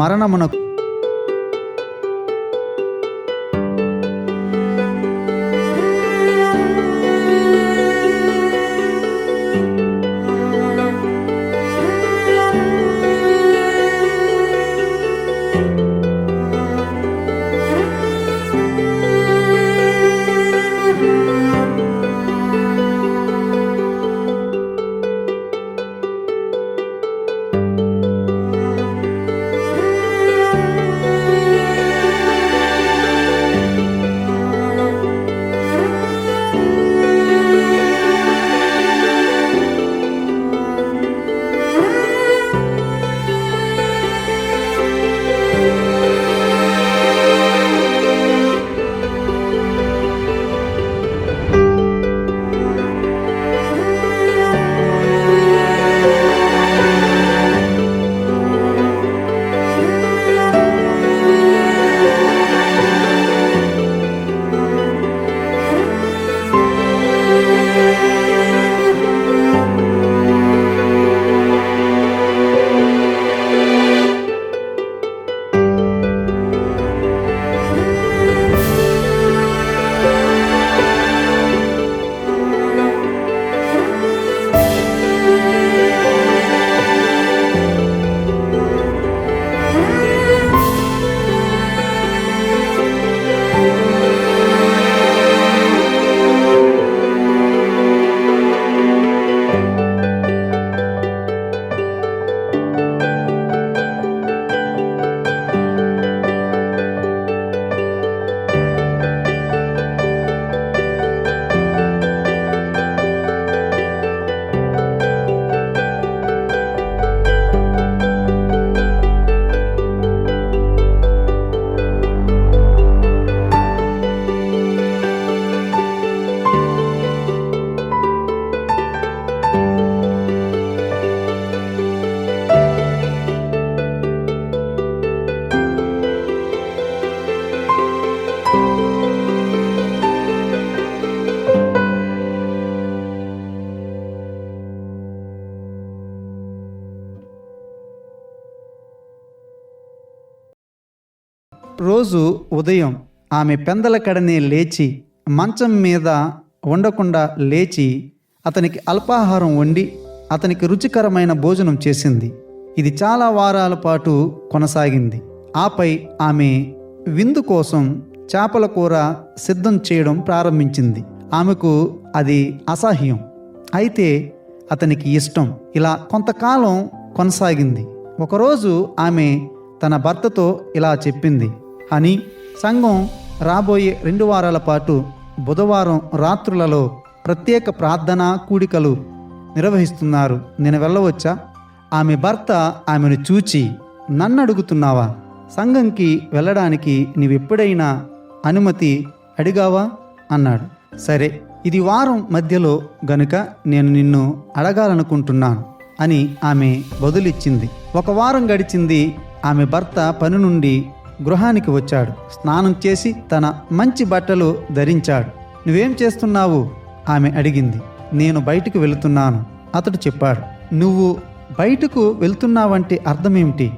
மரணம் రోజు ఉదయం ఆమె పెందల కడనే లేచి మంచం మీద ఉండకుండా లేచి అతనికి అల్పాహారం వండి అతనికి రుచికరమైన భోజనం చేసింది. ఇది చాలా వారాల పాటు కొనసాగింది. ఆపై ఆమె విందు కోసం చేపల కూర సిద్ధం చేయడం ప్రారంభించింది. ఆమెకు అది అసహ్యం. అయితే అతనికి ఇష్టం. ఇలా కొంతకాలం కొనసాగింది. ఒకరోజు ఆమె తన భర్తతో ఇలా చెప్పింది. అని సంఘం రాబోయే రెండు వారాల పాటు బుధవారం రాత్రులలో ప్రత్యేక ప్రార్థనా కూడికలు నిర్వహిస్తున్నారు. నేను వెళ్ళవచ్చా? ఆమె భర్త ఆమెను చూచి నన్ను అడుగుతున్నావా? సంఘంకి వెళ్ళడానికి నీవెప్పుడైనా అనుమతి అడిగావా? అన్నాడు. సరే ఇది వారం మధ్యలో గనుక నేను నిన్ను అడగాలనుకుంటున్నాను అని ఆమె బదులిచ్చింది. ఒక వారం గడిచింది ఆమె భర్త పని నుండి గృహానికి వచ్చాడు. స్నానం చేసి తన మంచి బట్టలు ధరించాడు. నువ్వేం చేస్తున్నావు? ఆమె అడిగింది. నేను బయటకు వెళుతున్నాను. అతడు చెప్పాడు. నువ్వు బయటకు వెళ్తున్నావంటే అర్థమేమిటి?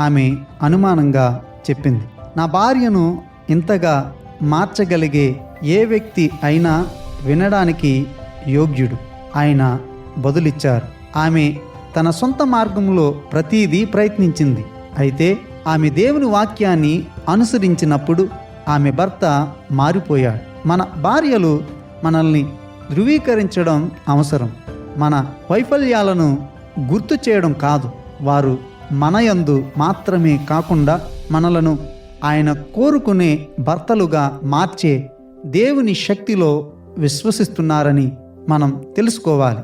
ఆమె అనుమానంగా చెప్పింది. నా భార్యను ఇంతగా మార్చగలిగే ఏ వ్యక్తి అయినా వినడానికి యోగ్యుడు. ఆయన బదులిచ్చారు. ఆమె తన సొంత మార్గంలో ప్రతీదీ ప్రయత్నించింది. అయితే ఆమె దేవుని వాక్యాన్ని అనుసరించినప్పుడు ఆమె భర్త మారిపోయాడు. మన భార్యలు మనల్ని ధృవీకరించడం అవసరం. మన వైఫల్యాలను గుర్తు చేయడం కాదు. వారు మనయందు మాత్రమే కాకుండా మనలను ఆయన కోరుకునే భర్తలుగా మార్చే దేవుని శక్తిలో విశ్వసిస్తున్నారని మనం తెలుసుకోవాలి.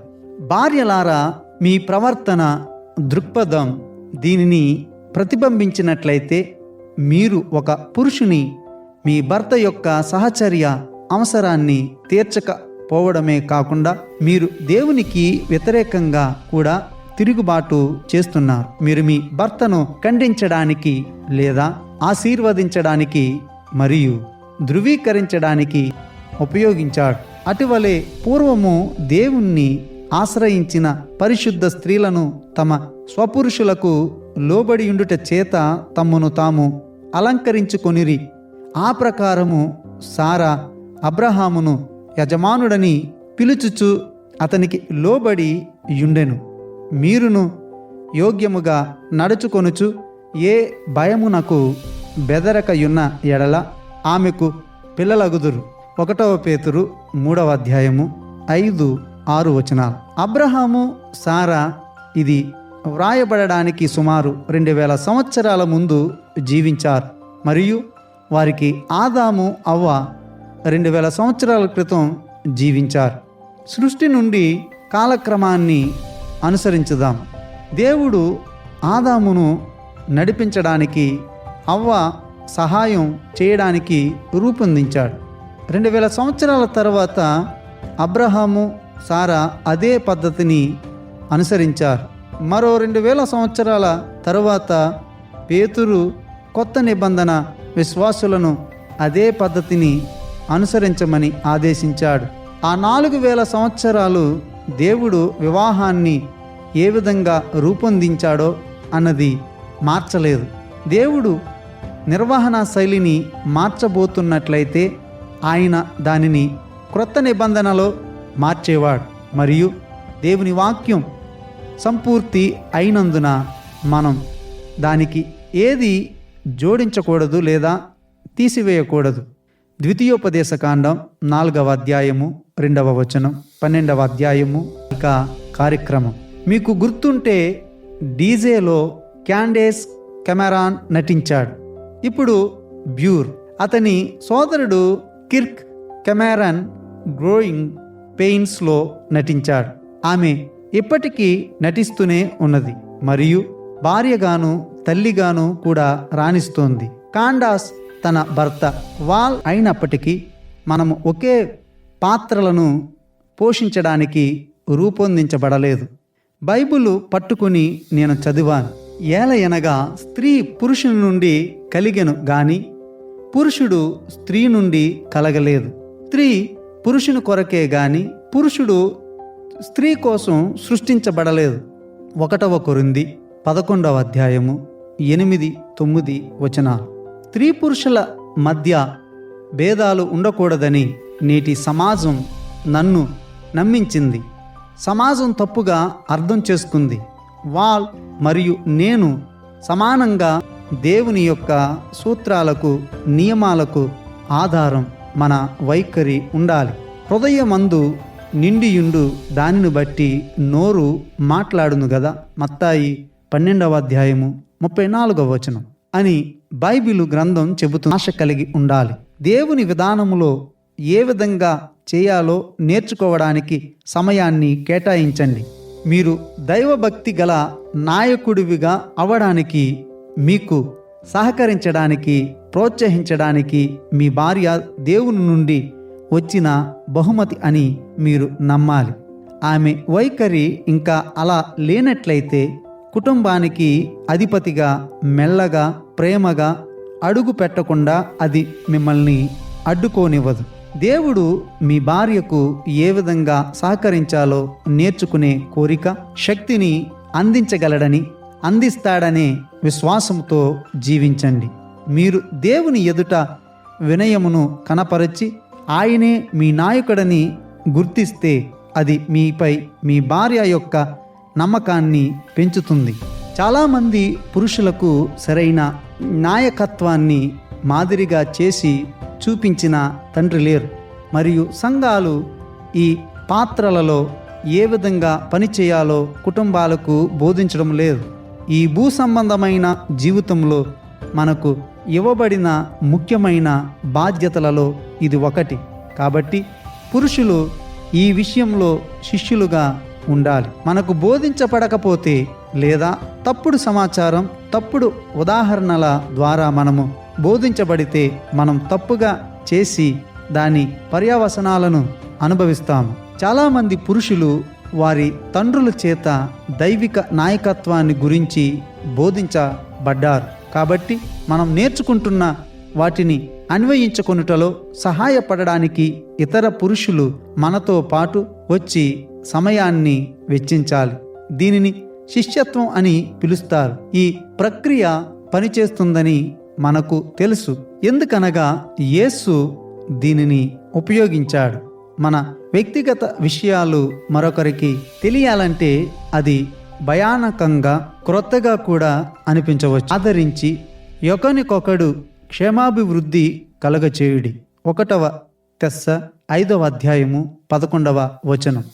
భార్యలారా మీ ప్రవర్తన దృక్పథం దీనిని ప్రతిబింబించినట్లయితే మీరు ఒక పురుషుని మీ భర్త యొక్క సహచర్య అవసరాన్ని తీర్చకపోవడమే కాకుండా మీరు దేవునికి వ్యతిరేకంగా కూడా తిరుగుబాటు చేస్తున్నారు. మీరు మీ భర్తను ఖండించడానికి లేదా ఆశీర్వదించడానికి మరియు ధృవీకరించడానికి ఉపయోగించాడు. అటువలే పూర్వము దేవుణ్ణి ఆశ్రయించిన పరిశుద్ధ స్త్రీలను తమ స్వపురుషులకు లోబడియుండుట చేత తమ్మును తాము అలంకరించుకొనిరి. ఆ ప్రకారము సారా అబ్రహామును యజమానుడని పిలుచుచు అతనికి లోబడి యుండెను మీరును యోగ్యముగా నడుచుకొనుచు ఏ భయమునకు బెదరకయున్న ఎడల ఆమెకు పిల్లలగుదురు. ఒకటవ పేతురు మూడవ అధ్యాయము ఐదు ఆరు వచనాలు. అబ్రహాము సారా ఇది వ్రాయబడడానికి సుమారు రెండు వేల సంవత్సరాల ముందు జీవించారు. మరియు వారికి ఆదాము అవ్వ రెండు వేల సంవత్సరాల క్రితం జీవించారు. సృష్టి నుండి కాలక్రమాన్ని అనుసరించుదాం. దేవుడు ఆదామును నడిపించడానికి అవ్వ సహాయం చేయడానికి రూపొందించాడు. రెండు వేల సంవత్సరాల తర్వాత అబ్రహాము సారా అదే పద్ధతిని అనుసరించారు. మరో రెండు వేల సంవత్సరాల తరువాత పేతురు కొత్త నిబంధన విశ్వాసులను అదే పద్ధతిని అనుసరించమని ఆదేశించాడు. ఆ నాలుగు వేల సంవత్సరాలు దేవుడు వివాహాన్ని ఏ విధంగా రూపొందించాడో అన్నది మార్చలేదు. దేవుడు నిర్వహణ శైలిని మార్చబోతున్నట్లయితే ఆయన దానిని క్రొత్త నిబంధనలో మార్చేవాడు. మరియు దేవుని వాక్యం సంపూర్తి అయినందున మనం దానికి ఏది జోడించకూడదు లేదా తీసివేయకూడదు. ద్వితీయోపదేశకాండం నాలుగవ అధ్యాయము రెండవ వచనం పన్నెండవ అధ్యాయము ఇక కార్యక్రమం. మీకు గుర్తుంటే డీజేలో క్యాండేస్ కెమెరాన్ నటించాడు. ఇప్పుడు బ్యూర్. అతని సోదరుడు కిర్క్ కెమెరాన్ గ్రోయింగ్ పెయిన్స్లో నటించాడు. ఆమె ఇప్పటికీ నటిస్తూనే ఉన్నది. మరియు భార్యగాను తల్లిగాను కూడా రాణిస్తోంది. కాండాస్ తన భర్త వాల్ అయినప్పటికీ మనము ఒకే పాత్రలను పోషించడానికి రూపొందించబడలేదు. బైబిలు పట్టుకుని నేను చదివాను. ఏలయనగా స్త్రీ పురుషుని నుండి కలిగెను గాని పురుషుడు స్త్రీ నుండి కలగలేదు. స్త్రీ పురుషుని కొరకే గాని పురుషుడు స్త్రీ కోసం సృష్టించబడలేదు. ఒకటవ కొరింది పదకొండవ అధ్యాయము ఎనిమిది తొమ్మిది వచనాలు. స్త్రీ పురుషుల మధ్య భేదాలు ఉండకూడదని నేటి సమాజం నన్ను నమ్మించింది. సమాజం తప్పుగా అర్థం చేసుకుంది. వాల్ మరియు నేను సమానంగా దేవుని యొక్క సూత్రాలకు నియమాలకు ఆధారం మన వైఖరి ఉండాలి. హృదయమందు నిండియుండు దానిని బట్టి నోరు మాట్లాడును గదా. మత్తాయి పన్నెండవ అధ్యాయము ముప్పై నాలుగవ వచనం అని బైబిలు గ్రంథం చెబుతూ ఆశ కలిగి ఉండాలి. దేవుని విధానములో ఏ విధంగా చేయాలో నేర్చుకోవడానికి సమయాన్ని కేటాయించండి. మీరు దైవభక్తి గల నాయకుడివిగా అవడానికి మీకు సహకరించడానికి ప్రోత్సహించడానికి మీ భార్య దేవుని నుండి వచ్చిన బహుమతి అని మీరు నమ్మాలి. ఆమె వైఖరి ఇంకా అలా లేనట్లయితే కుటుంబానికి అధిపతిగా మెల్లగా ప్రేమగా అడుగు పెట్టకుండా అది మిమ్మల్ని అడ్డుకోనివ్వదు. దేవుడు మీ భార్యకు ఏ విధంగా సహకరించాలో నేర్చుకునే కోరిక శక్తిని అందించగలడని అందిస్తాడనే విశ్వాసంతో జీవించండి. మీరు దేవుని ఎదుట వినయమును కనపరచి ఆయనే మీ నాయకుడని గుర్తిస్తే అది మీపై మీ భార్య యొక్క నమ్మకాన్ని పెంచుతుంది. చాలామంది పురుషులకు సరైన నాయకత్వాన్ని మాదిరిగా చేసి చూపించిన తండ్రి లేరు. మరియు సంఘాలు ఈ పాత్రలలో ఏ విధంగా పనిచేయాలో కుటుంబాలకు బోధించడం లేదు. ఈ భూ సంబంధమైన జీవితంలో మనకు ఇవ్వబడిన ముఖ్యమైన బాధ్యతలలో ఇది ఒకటి. కాబట్టి పురుషులు ఈ విషయంలో శిష్యులుగా ఉండాలి. మనకు బోధించబడకపోతే లేదా తప్పుడు సమాచారం తప్పుడు ఉదాహరణల ద్వారా మనము బోధించబడితే మనం తప్పుగా చేసి దాని పర్యావసనాలను అనుభవిస్తాము. చాలామంది పురుషులు వారి తండ్రుల చేత దైవిక నాయకత్వాన్ని గురించి బోధించబడ్డారు. కాబట్టి మనం నేర్చుకుంటున్న వాటిని అన్వయించుకొనుటలో సహాయపడడానికి ఇతర పురుషులు మనతో పాటు వచ్చి సమయాన్ని వెచ్చించాలి. దీనిని శిష్యత్వం అని పిలుస్తారు. ఈ ప్రక్రియ పనిచేస్తుందని మనకు తెలుసు. ఎందుకనగా యేసు దీనిని ఉపయోగించాడు. మన వ్యక్తిగత విషయాలు మరొకరికి తెలియాలంటే అది భయానకంగా క్రొత్తగా కూడా అనిపించవచ్చు. ఆదరించి ఒకనికొకడు క్షేమాభివృద్ధి కలగచేయుడి. ఒకటవ తెస్స ఐదవ అధ్యాయము పదకొండవ వచనం.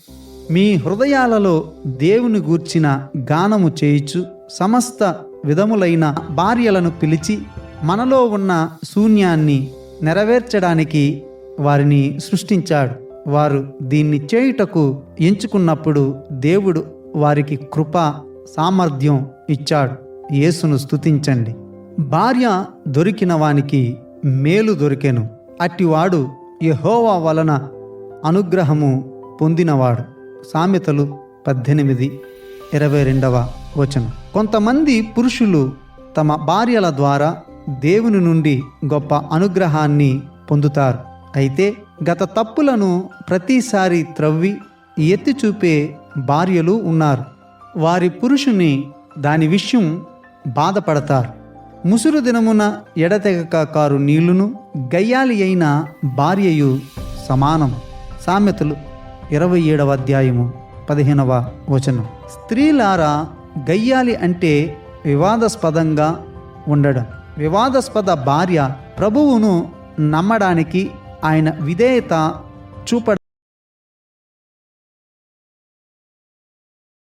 మీ హృదయాలలో దేవుని గూర్చిన గానము చేయుచు సమస్త విధములైన భార్యలను పిలిచి మనలో ఉన్న శూన్యాన్ని నెరవేర్చడానికి వారిని సృష్టించాడు. వారు దీన్ని చేయుటకు ఎంచుకున్నప్పుడు దేవుడు వారికి కృప సామర్థ్యం ఇచ్చాడు. యేసును స్తుతించండి. భార్య దొరికిన వానికి మేలు దొరికెను. అట్టివాడు యహోవా వలన అనుగ్రహము పొందినవాడు. సామెతలు పద్దెనిమిది ఇరవై రెండవ వచనం. కొంతమంది పురుషులు తమ భార్యల ద్వారా దేవుని నుండి గొప్ప అనుగ్రహాన్ని పొందుతారు. అయితే గత తప్పులను ప్రతిసారి త్రవ్వి ఎత్తి చూపే భార్యలు ఉన్నారు. వారి పురుషుని దాని విషయం బాధపడతారు. ముసురు దినమున ఎడతెగక కారు నీళ్ళును గయ్యాలి అయిన భార్యయు సమానం. సామెతలు ఇరవై ఏడవ అధ్యాయము పదిహేనవ వచనం. స్త్రీలారా గయ్యాలి అంటే వివాదాస్పదంగా ఉండడం. వివాదాస్పద భార్య ప్రభువును నమ్మడానికి ఆయన విధేయత చూపడం